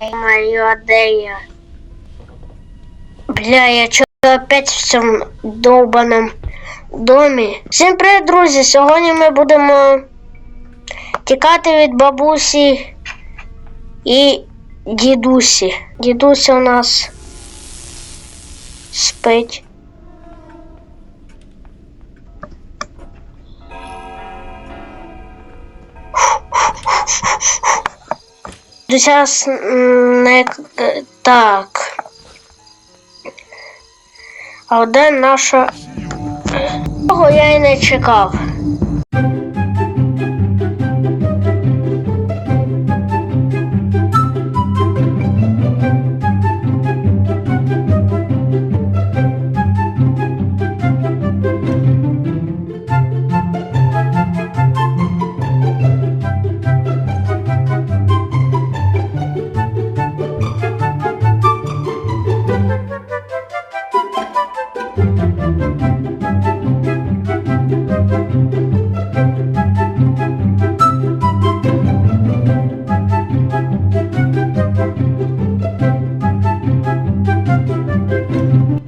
Моё, де я? Бля, я чё опять в цьому довбаному домі. Всім привіт, друзі! Сьогодні ми будемо тікати від бабусі і дідусі. Дідуся у нас спить. Зараз не е, так. А де наша. Того я й не чекав.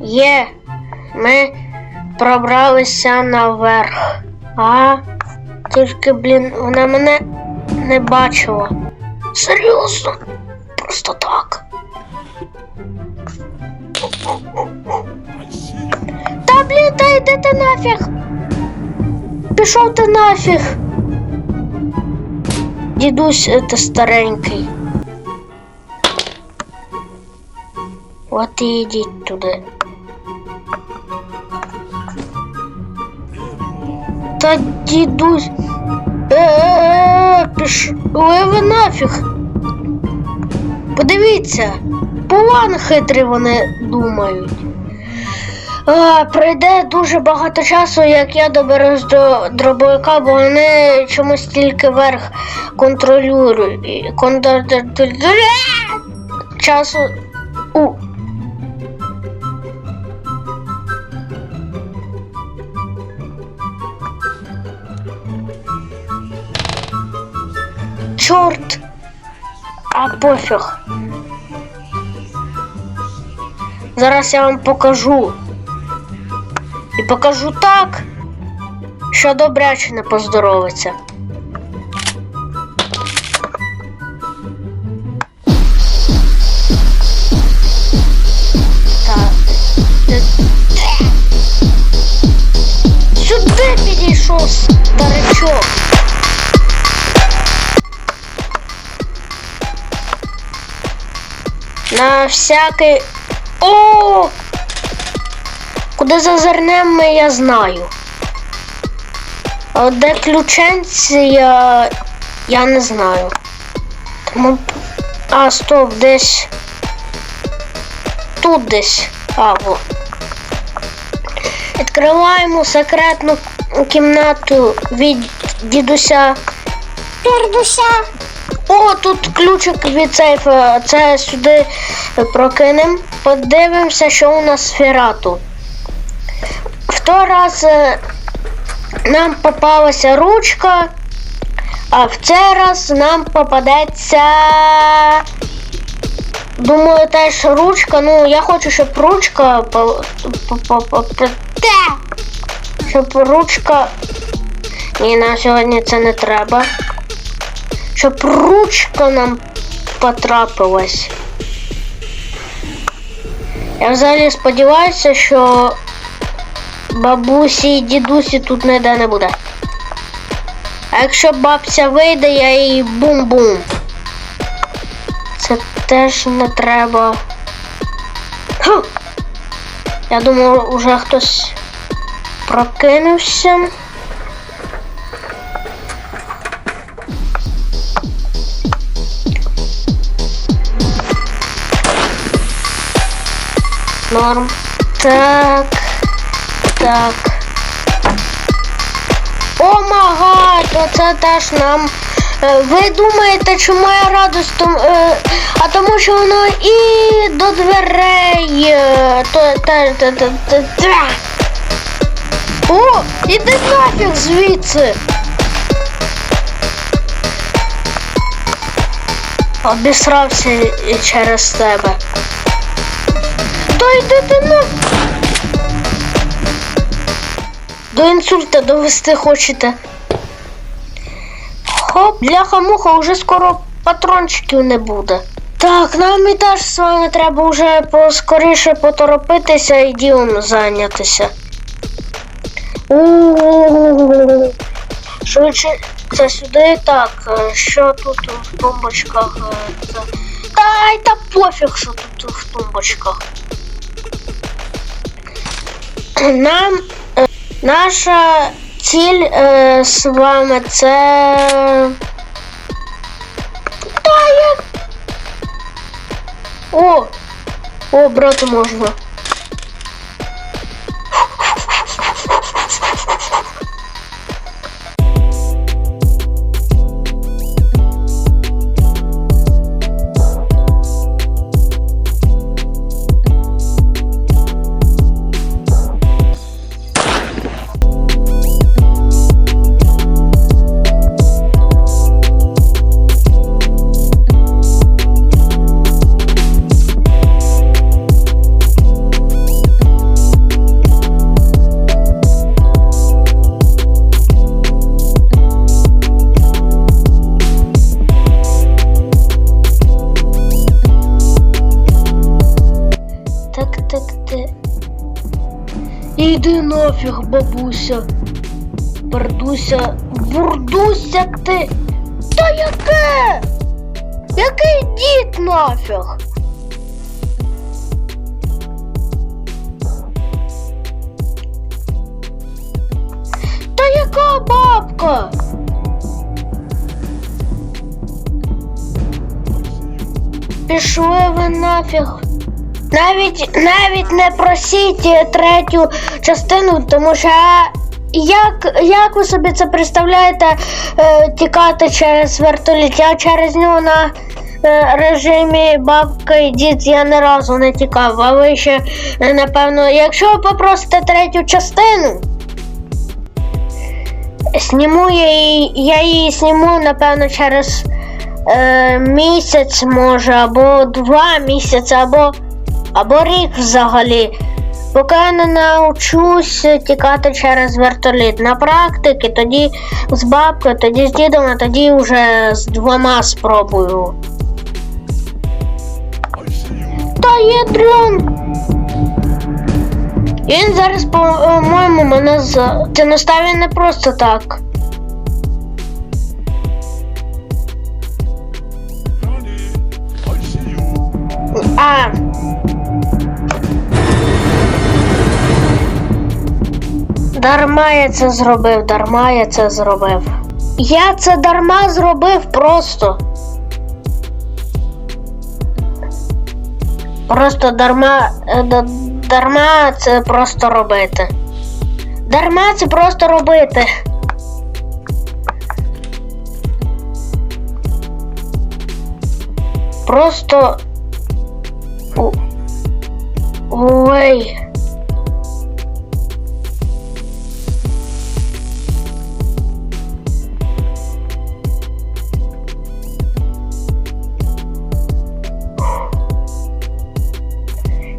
Є, ми пробралися наверх. А тільки, блін, вона мене не бачила. Серйозно? Просто так. Та блін, та йди ти нафіг. Пішов ти нафіг. Дідусь, це старенький. От і йдіть туди. Та дідусь. Е-е-е, пішли ви нафіг. Подивіться, план хитрий вони думають. А, пройде дуже багато часу, як я доберусь до дробовика, бо вони чомусь тільки верх контролюють. Контр... Часу. У. Чорт! А пофіг. Зараз я вам покажу. І покажу так, що добряче не поздоровиться. Сюди підійшов старичок. На всякий. О! Куди зазирнем ми, я знаю. А де ключенці я. я не знаю. Тому. А, стоп, десь. Тут десь. А, во. Відкриваємо секретну кімнату від дідуся. Пердуся. О, тут ключик від сейфа. Це сюди прокинемо. Подивимося, що у нас фірату. В той раз е, нам попалася ручка, а в цей раз нам попадеться. Думаю, теж ручка. Ну, я хочу, щоб ручка. Щоб ручка. Ні, нам сьогодні це не треба щоб ручка нам потрапилась. Я взагалі сподіваюся, що бабусі і дідусі тут ніде не буде. А якщо бабця вийде, я їй бум-бум. Це теж не треба. Хм. Я думаю, уже хтось прокинувся. Норм. Так. Так. О магад, оце теж нам. Е, Ви думаєте, чому я радость? Е, А тому що воно і до дверей. е, То. О, іди нафіг звідси. Обісрався через тебе. Та йди ти на. До інсульта довести хочете. Хоп, бляха-муха, уже скоро патрончиків не буде. Так, нам і теж з вами треба вже поскоріше поторопитися і ділом зайнятися. Швидше це сюди. Так, е, що тут в тумбочках? Це... Та й та пофіг, що тут в тумбочках. Нам наша ціль е, з вами це. Та як. О! О, брати можна. Іди нафіг, бабуся. Бердуся, бурдуся ти. Та яке? Який дід нафіг? Та яка бабка? Пішли ви нафіг. Навіть навіть не просіть е, третю частину, тому що як, як ви собі це представляєте е, тікати через вертоліт? Я через нього на е, режимі бабка і дід я ні разу не тікав, а ви ще е, напевно, якщо ви попросите третю частину, сніму я її, я її сніму, напевно, через е, місяць, може, або два місяці, або або рік взагалі. Поки я не навчусь тікати через вертоліт. На практики, тоді з бабкою, тоді з дідом, а тоді вже з двома спробую. Та є дрон. Він зараз, по-моєму, мене з. Це не не просто так. А. Дарма я це зробив, дарма я це зробив. Я це дарма зробив просто. Просто дарма. е, Дарма це просто робити. Дарма це просто робити. Просто. Ой.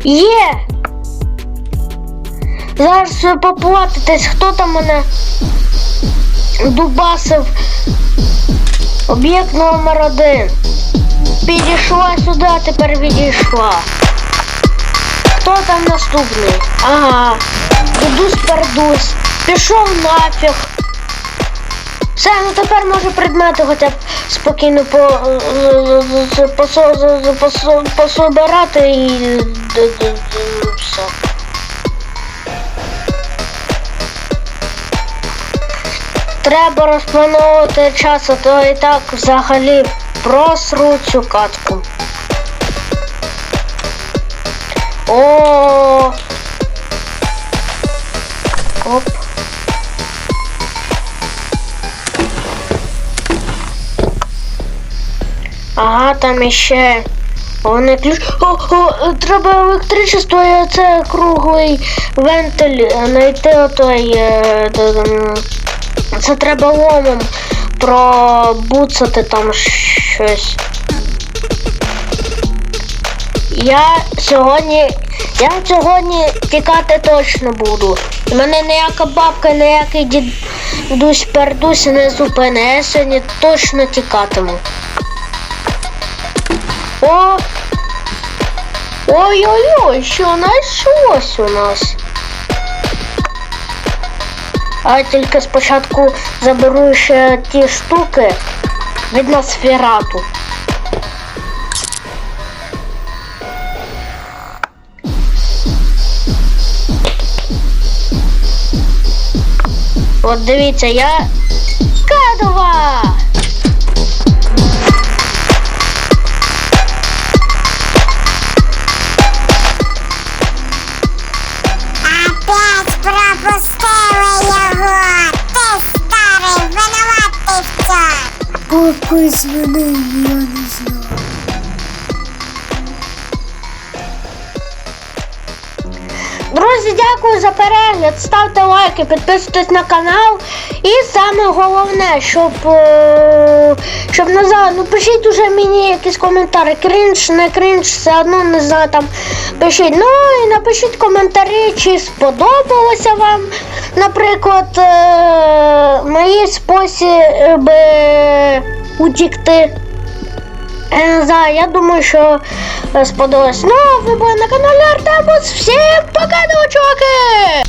Є! Зараз поплатитесь, хто там мене дубасив. Об'єкт номер один. Підійшла сюди, а тепер відійшла. Хто там наступний? Ага. Дудусь пердусь. Пішов нафіг. Все, ну тепер може предмети хоча б спокійно по, посо- посо- пособирати і д- д- д- Треба розплановувати час, а то і так взагалі просру цю катку. О. Оп. Ага, там іще. Вони ключ. О, о, треба електричество, і це круглий вентиль знайти отой. е, де там, Це треба ломом пробуцати там щось. Я сьогодні. Я сьогодні тікати точно буду. Мене ніяка бабка, ніякий дідусь пердусь не зупине. Я сьогодні точно тікатиму. О! Ой-ой-ой, що знайшлось у нас? А тільки спочатку заберу ще ті штуки від Носферату. От дивіться, я кадова! Какой свиней, я не знаю. Друзі, дякую за перегляд. Ставте лайки, підписуйтесь на канал. І саме головне, щоб, е, щоб не знаю, ну пишіть уже мені якісь коментарі. Крінж, не крінж, все одно не знаю там. Пишіть. Ну і напишіть коментарі, чи сподобалося вам, наприклад, е, мої спосіби утікти. Я знаю, я думаю, що е, сподобалось. Ну, а ви були на каналі Артемус. Всім пока, чуваки!